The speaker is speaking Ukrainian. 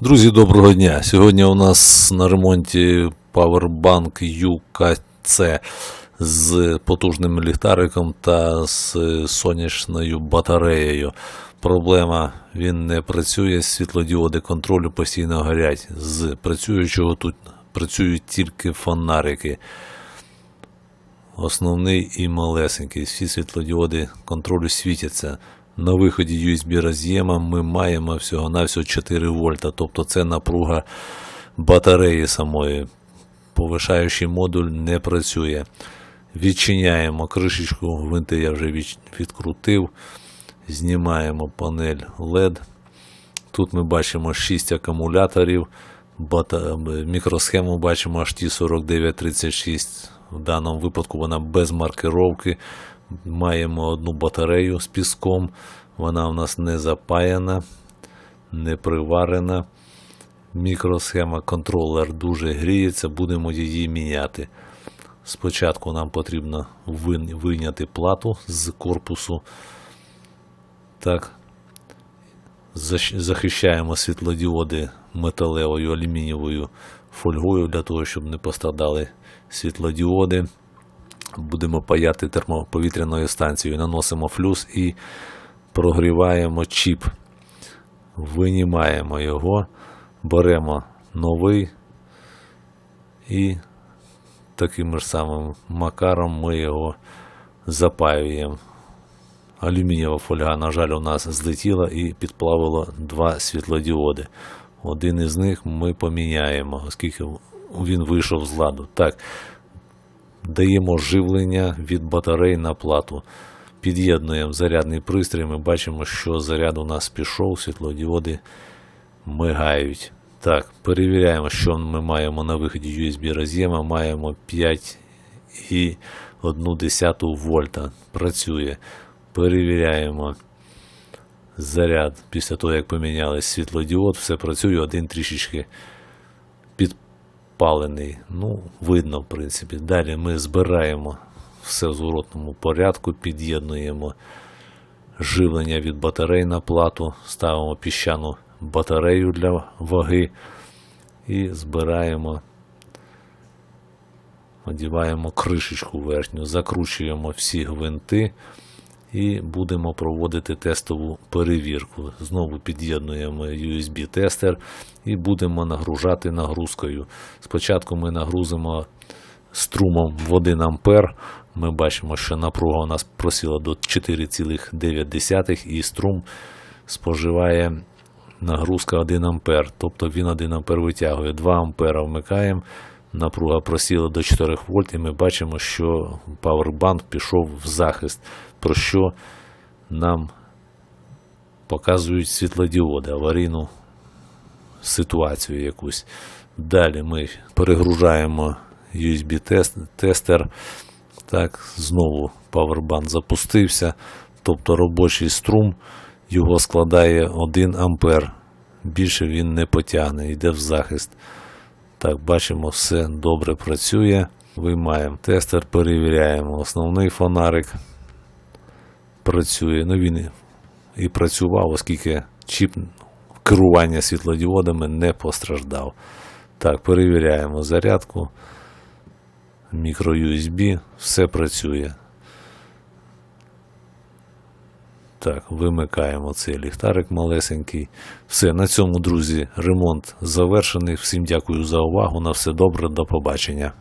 Друзі, доброго дня! Сьогодні у нас на ремонті Powerbank UKC з потужним ліхтариком та з сонячною батареєю. Проблема він не працює, світлодіоди контролю постійно горять. З працюючого тут працюють тільки фонарики. Основний і малесенький. Всі світлодіоди контролю світяться. На виході USB роз'єма ми маємо всього-навсього 4 вольта, тобто це напруга батареї самої. Повишаючий модуль не працює. Відчиняємо кришечку, гвинти я вже відкрутив. Знімаємо панель LED. Тут ми бачимо 6 акумуляторів. Мікросхему бачимо HT4936. В даному випадку вона без маркировки. Маємо одну батарею з піском. Вона у нас не запаяна, не приварена. Мікросхема контролер дуже гріється, будемо її міняти. Спочатку нам потрібно вийняти плату з корпусу. Так, захищаємо світлодіоди металевою алюмінієвою фольгою для того, щоб не пострадали світлодіоди. Будемо паяти термоповітряною станцією, наносимо флюс і прогріваємо чіп. Винімаємо його, беремо новий і таким ж самим макаром ми його запаюємо. Алюмінієва фольга, на жаль, у нас злетіла і підплавило два світлодіоди. Один із них ми поміняємо, оскільки він вийшов з ладу. Так, даємо живлення від батарей на плату. Під'єднуємо зарядний пристрій. Ми бачимо, що заряд у нас пішов, світлодіоди мигають. Так, перевіряємо, що ми маємо на виході USB роз'єма. Маємо 5,1 вольта. Працює. Перевіряємо заряд після того, як поміняли світлодіод, все працює, один трішечки підпалений. Ну, видно, в принципі. Далі ми збираємо все в зворотному порядку, під'єднуємо живлення від батарей на плату, ставимо піщану батарею для ваги і збираємо, одіваємо кришечку верхню, закручуємо всі гвинти і будемо проводити тестову перевірку. Знову під'єднуємо USB-тестер і будемо нагружати нагрузкою. Спочатку ми нагрузимо струмом в 1 ампер. Ми бачимо, що напруга у нас просіла до 4,9 і струм споживає нагрузка 1 ампер. Тобто він 1 ампер витягує. 2 ампера вмикаємо. Напруга просіла до 4 вольт, і ми бачимо, що павербанк пішов в захист, про що нам показують світлодіоди, аварійну ситуацію якусь. Далі ми перегружаємо USB-тестер. Так, знову павербанк запустився. Тобто робочий струм його складає 1 ампер. Більше він не потягне, йде в захист. Так, бачимо, все добре працює. Виймаємо тестер, перевіряємо. Основний фонарик працює. Ну він і- працював, оскільки чіп керування світлодіодами не постраждав. Так, перевіряємо зарядку. Мікро-USB, все працює. Так, вимикаємо цей ліхтарик малесенький. Все, на цьому, друзі, ремонт завершений. Всім дякую за увагу. На все добре, до побачення.